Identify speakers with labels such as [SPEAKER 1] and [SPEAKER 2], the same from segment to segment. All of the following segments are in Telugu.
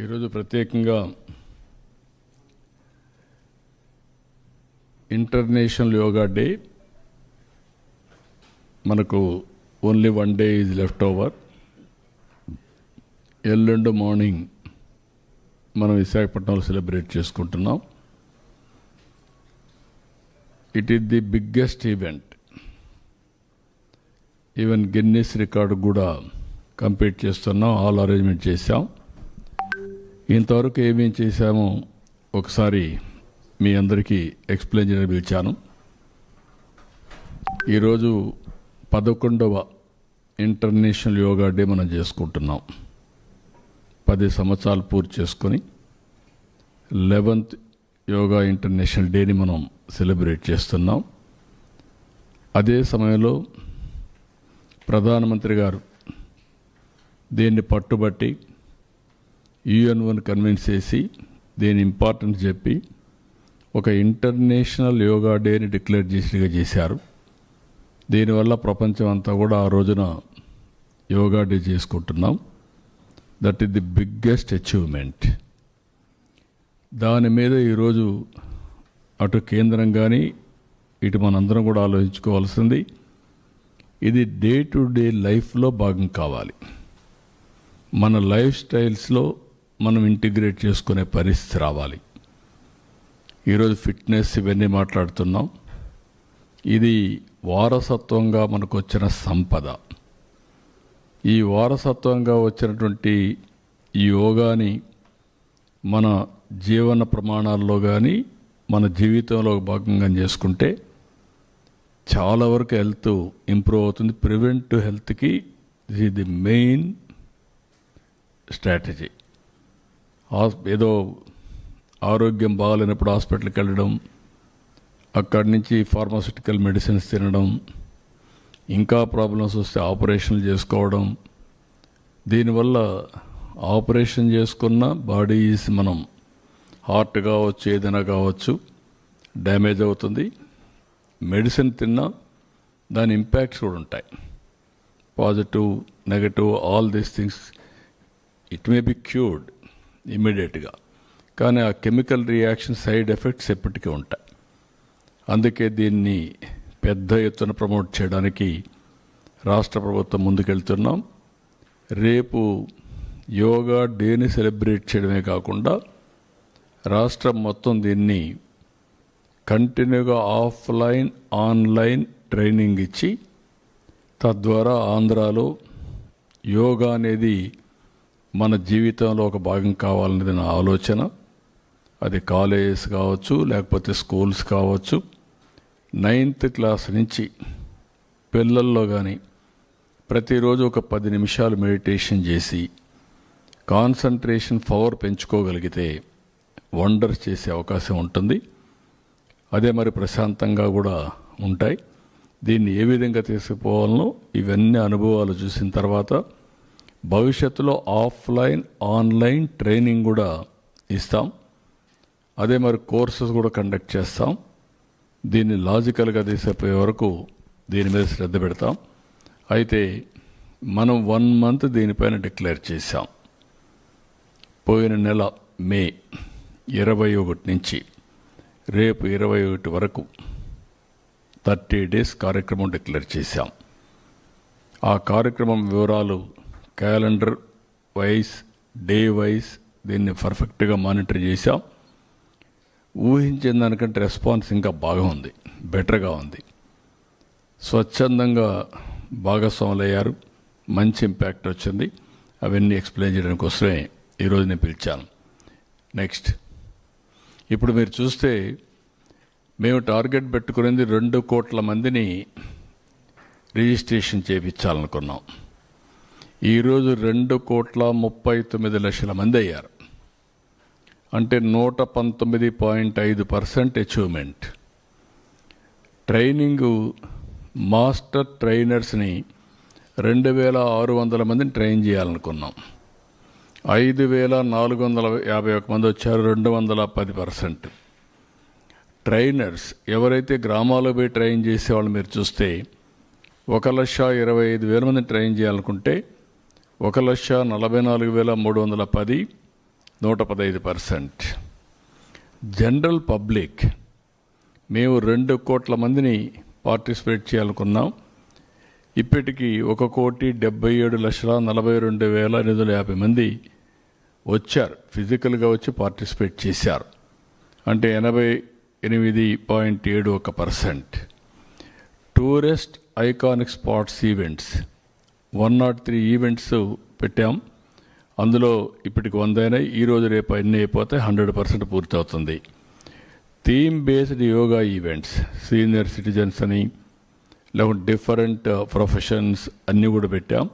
[SPEAKER 1] ఈరోజు ప్రత్యేకంగా ఇంటర్నేషనల్ యోగా డే మనకు only one day is left over ఎల్లుండి మార్నింగ్ మనం విశాఖపట్నంలో సెలబ్రేట్ చేసుకుంటున్నాం. It is the biggest event even Guinness record కూడా కంప్లీట్ చేస్తున్నాం. ఆల్ అరేంజ్మెంట్ చేశాం. ఇంతవరకు ఏమేం చేశామో ఒకసారి మీ అందరికీ ఎక్స్ప్లెయిన్ చేయడం పిలిచాను. ఈరోజు పదకొండవ ఇంటర్నేషనల్ యోగా డే మనం చేసుకుంటున్నాం. పది సంవత్సరాలు పూర్తి చేసుకొని లెవెంత్ యోగా ఇంటర్నేషనల్ డేని మనం సెలబ్రేట్ చేస్తున్నాం. అదే సమయంలో ప్రధానమంత్రి గారు దీన్ని పట్టుబట్టి యుఎన్ఓని కన్విన్స్ చేసి దీని ఇంపార్టెన్స్ చెప్పి ఒక ఇంటర్నేషనల్ యోగా డేని డిక్లేర్ చేసినట్టుగా చేశారు. దీనివల్ల ప్రపంచం అంతా కూడా ఆ రోజున యోగా డే చేసుకుంటున్నాం. That is the biggest achievement. దాని మీద ఈరోజు అటు కేంద్రం కానీ ఇటు మనందరం కూడా ఆలోచించుకోవాల్సింది ఇది డే టు డే లైఫ్లో భాగం కావాలి. మన లైఫ్ స్టైల్స్లో మనం ఇంటిగ్రేట్ చేసుకునే పరిస్థితి రావాలి. ఈరోజు ఫిట్నెస్ ఇవన్నీ మాట్లాడుతున్నాం. ఇది వారసత్వంగా మనకు వచ్చిన సంపద. ఈ వారసత్వంగా వచ్చినటువంటి ఈ యోగాని మన జీవన ప్రమాణాల్లో కానీ మన జీవితంలో భాగంగా చేసుకుంటే చాలా వరకు హెల్త్ ఇంప్రూవ్ అవుతుంది. ప్రివెంట్ హెల్త్కి ఇది ది మెయిన్ స్ట్రాటజీ. ఏదో ఆరోగ్యం బాగాలేనప్పుడు హాస్పిటల్కి వెళ్ళడం అక్కడి నుంచి ఫార్మాసిటికల్ మెడిసిన్స్ తినడం ఇంకా ప్రాబ్లమ్స్ వస్తే ఆపరేషన్లు చేసుకోవడం. దీనివల్ల ఆపరేషన్ చేసుకున్న బాడీస్ మనం హార్ట్ కావచ్చు ఏదైనా కావచ్చు డ్యామేజ్ అవుతుంది. మెడిసిన్ తిన్నా దాని ఇంపాక్ట్స్ కూడా ఉంటాయి. Positive negative all these things it may be cured. ఇమ్మీడియట్గా కానీ ఆ కెమికల్ రియాక్షన్ సైడ్ ఎఫెక్ట్స్ ఎప్పటికీ ఉంటాయి. అందుకే దీన్ని పెద్ద ఎత్తున ప్రమోట్ చేయడానికి రాష్ట్ర ప్రభుత్వం ముందుకెళ్తున్నాం. రేపు యోగా డేని సెలబ్రేట్ చేయడమే కాకుండా రాష్ట్రం మొత్తం దీన్ని కంటిన్యూగా ఆఫ్లైన్ ఆన్లైన్ ట్రైనింగ్ ఇచ్చి తద్వారా ఆంధ్రాలో యోగా అనేది మన జీవితంలో ఒక భాగం కావాలనేది నా ఆలోచన. అది కాలేజెస్ కావచ్చు లేకపోతే స్కూల్స్ కావచ్చు. నైన్త్ క్లాస్ నుంచి పిల్లల్లో కానీ ప్రతిరోజు ఒక పది నిమిషాలు మెడిటేషన్ చేసి కాన్సన్ట్రేషన్ పవర్ పెంచుకోగలిగితే వండర్స్ చేసే అవకాశం ఉంటుంది. అదే మరి ప్రశాంతంగా కూడా ఉంటాయి. దీన్ని ఏ విధంగా తీసుకుపోవాలనో ఇవన్నీ అనుభవాలు చూసిన తర్వాత భవిష్యత్తులో ఆఫ్లైన్ ఆన్లైన్ ట్రైనింగ్ కూడా ఇస్తాం. అదే మరి కోర్సెస్ కూడా కండక్ట్ చేస్తాం. దీన్ని లాజికల్గా తీసుకుపోయే వరకు దీని మీద శ్రద్ధ పెడతాం. అయితే మనం వన్ మంత్ దీనిపైన డిక్లేర్ చేశాం. పోయిన నెల మే ఇరవై ఒకటి నుంచి రేపు ఇరవై ఒకటి వరకు థర్టీ డేస్ కార్యక్రమం డిక్లేర్ చేశాం. ఆ కార్యక్రమం వివరాలు క్యాలెండర్ వైస్ డే వైస్ దీన్ని పర్ఫెక్ట్గా మానిటర్ చేశాం. ఊహించిన దానికంటే రెస్పాన్స్ ఇంకా బాగా ఉంది బెటర్గా ఉంది. స్వచ్ఛందంగా భాగస్వాములయ్యారు మంచి ఇంపాక్ట్ వచ్చింది. అవన్నీ ఎక్స్ప్లెయిన్ చేయడానికి కోసమే ఈరోజు నేను పిలిచాను. నెక్స్ట్. ఇప్పుడు మీరు చూస్తే మేము టార్గెట్ పెట్టుకునేది రెండు కోట్ల మందిని రిజిస్ట్రేషన్ చేయించాలనుకున్నాం. ఈరోజు రెండు కోట్ల ముప్పై తొమ్మిది లక్షల మంది అయ్యారు. అంటే నూట పంతొమ్మిది పాయింట్ ఐదు పర్సెంట్ అచీవ్మెంట్. ట్రైనింగు మాస్టర్ ట్రైనర్స్ని రెండు వేల ఆరు వందల మందిని ట్రైన్ చేయాలనుకున్నాం. ఐదు వేల నాలుగు వందల యాభై ఒక మంది వచ్చారు రెండు వందల పది పర్సెంట్. ట్రైనర్స్ ఎవరైతే గ్రామాల్లో పోయి ట్రైన్ చేసేవాళ్ళు మీరు చూస్తే ఒక లక్ష ఇరవై ఐదు వేల మంది ట్రైన్ చేయాలనుకుంటే ఒక లక్ష నలభై నాలుగు వేల మూడు వందల పది నూట పదహైదు పర్సెంట్. జనరల్ పబ్లిక్ మేము రెండు కోట్ల మందిని పార్టిసిపేట్ చేయాలనుకున్నాం. ఇప్పటికీ ఒక కోటి డెబ్బై ఏడు లక్షల నలభై రెండు వేల ఎనిమిది వందల యాభై మంది వచ్చారు. ఫిజికల్గా వచ్చి పార్టిసిపేట్ చేశారు. అంటే ఎనభై ఎనిమిది పాయింట్ ఏడు ఒక percent. Tourist iconic spots events one not three events పెట్టాం. అందులో ఇప్పటికి వంద అయినాయి. ఈరోజు రేపు అన్నీ అయిపోతే హండ్రెడ్ పర్సెంట్ పూర్తి అవుతుంది theme based yoga events senior citizens అని లేకుంటే డిఫరెంట్ ప్రొఫెషన్స్ అన్నీ కూడా పెట్టాం.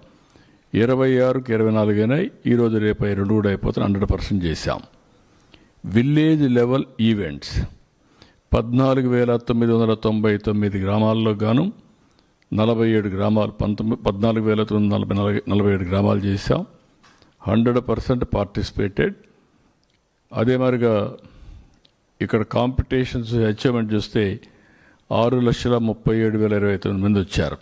[SPEAKER 1] ఇరవై ఆరుకి ఇరవై నాలుగు అయినాయి. ఈరోజు రేపు రెండు కూడా అయిపోతే హండ్రెడ్ పర్సెంట్ చేశాం. విలేజ్ లెవెల్ ఈవెంట్స్ పద్నాలుగు వేల తొమ్మిది వందల తొంభై తొమ్మిది గ్రామాల్లో గాను నలభై ఏడు గ్రామాలు పంతొమ్మిది పద్నాలుగు వేల తొమ్మిది నలభై నలభై నలభై ఏడు గ్రామాలు చేశాం. Hundred percent participated. అదే మాదిరిగా ఇక్కడ కాంపిటీషన్స్ అచీవ్మెంట్ చూస్తే ఆరు లక్షల ముప్పై ఏడు వేల ఇరవై తొమ్మిది మంది వచ్చారు.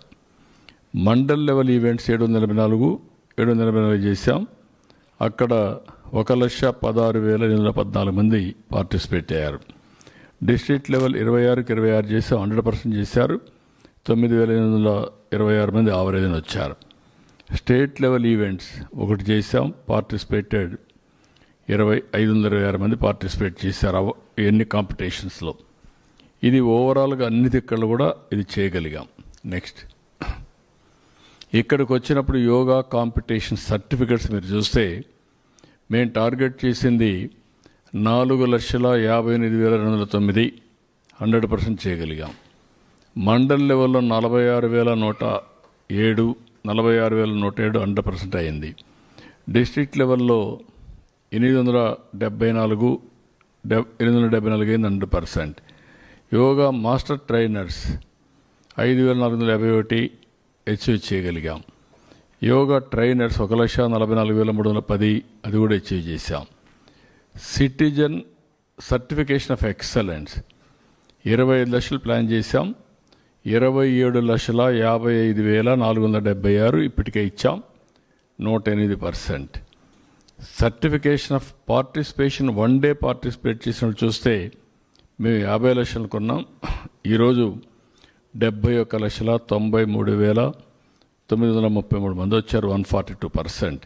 [SPEAKER 1] మండల్ లెవెల్ ఈవెంట్స్ ఏడు వందల ఎనభై నాలుగు ఏడు వందల ఎనభై నాలుగు చేశాం. అక్కడ ఒక లక్ష పదహారు వేల ఎనిమిది వందల పద్నాలుగు మంది పార్టిసిపేట్ అయ్యారు. డిస్ట్రిక్ట్ లెవెల్ ఇరవై ఆరుకి ఇరవై ఆరు చేసాం హండ్రెడ్ పర్సెంట్ చేశారు. తొమ్మిది వేల ఎనిమిది వందల ఇరవై ఆరు మంది ఆవరేజ్ని వచ్చారు. స్టేట్ లెవెల్ ఈవెంట్స్ ఒకటి చేసాం పార్టిసిపేటెడ్ ఇరవై ఐదు వందల ఇరవై ఆరు మంది పార్టిసిపేట్ చేశారు అవ- ఎన్ని కాంపిటీషన్స్లో. ఇది ఓవరాల్గా అన్ని దిక్కలు కూడా ఇది చేయగలిగాం. నెక్స్ట్. ఇక్కడికి వచ్చినప్పుడు యోగా కాంపిటీషన్ సర్టిఫికెట్స్ మీరు చూస్తే మేము టార్గెట్ చేసింది నాలుగు లక్షల యాభై ఎనిమిది వేల రెండు వందల తొమ్మిది హండ్రెడ్ పర్సెంట్ చేయగలిగాం. మండల్ లెవెల్లో నలభై ఆరు వేల నూట ఏడు నలభై ఆరు వేల నూట ఏడు హండ్రెడ్ పర్సెంట్ అయింది. డిస్ట్రిక్ట్ లెవెల్లో ఎనిమిది వందల డెబ్బై నాలుగు డెబ్ ఎనిమిది వందల డెబ్బై నాలుగు అయింది hundred percent. Yoga master trainers ఐదు వేల నాలుగు వందల యాభై ఒకటి అచీవ్ చేయగలిగాం. యోగా ట్రైనర్స్ ఒక లక్ష నలభై నాలుగు వేల మూడు వందల పది అది కూడా అచీవ్ చేశాం. సిటిజన్ సర్టిఫికేషన్ ఆఫ్ ఎక్సలెన్స్ ఇరవై ఐదు లక్షలు ప్లాన్ చేశాం. ఇరవై ఏడు లక్షల యాభై ఐదు వేల నాలుగు వందల డెబ్బై ఆరు ఇప్పటికే ఇచ్చాం. నూట ఎనిమిది percent. Certification of participation one day participate చేసినట్టు చూస్తే మేము యాభై లక్షలు కొన్నాం. ఈరోజు డెబ్బై ఒక్క లక్షల తొంభై మూడు వేల తొమ్మిది వందల ముప్పై మూడు మంది వచ్చారు. One forty two percent.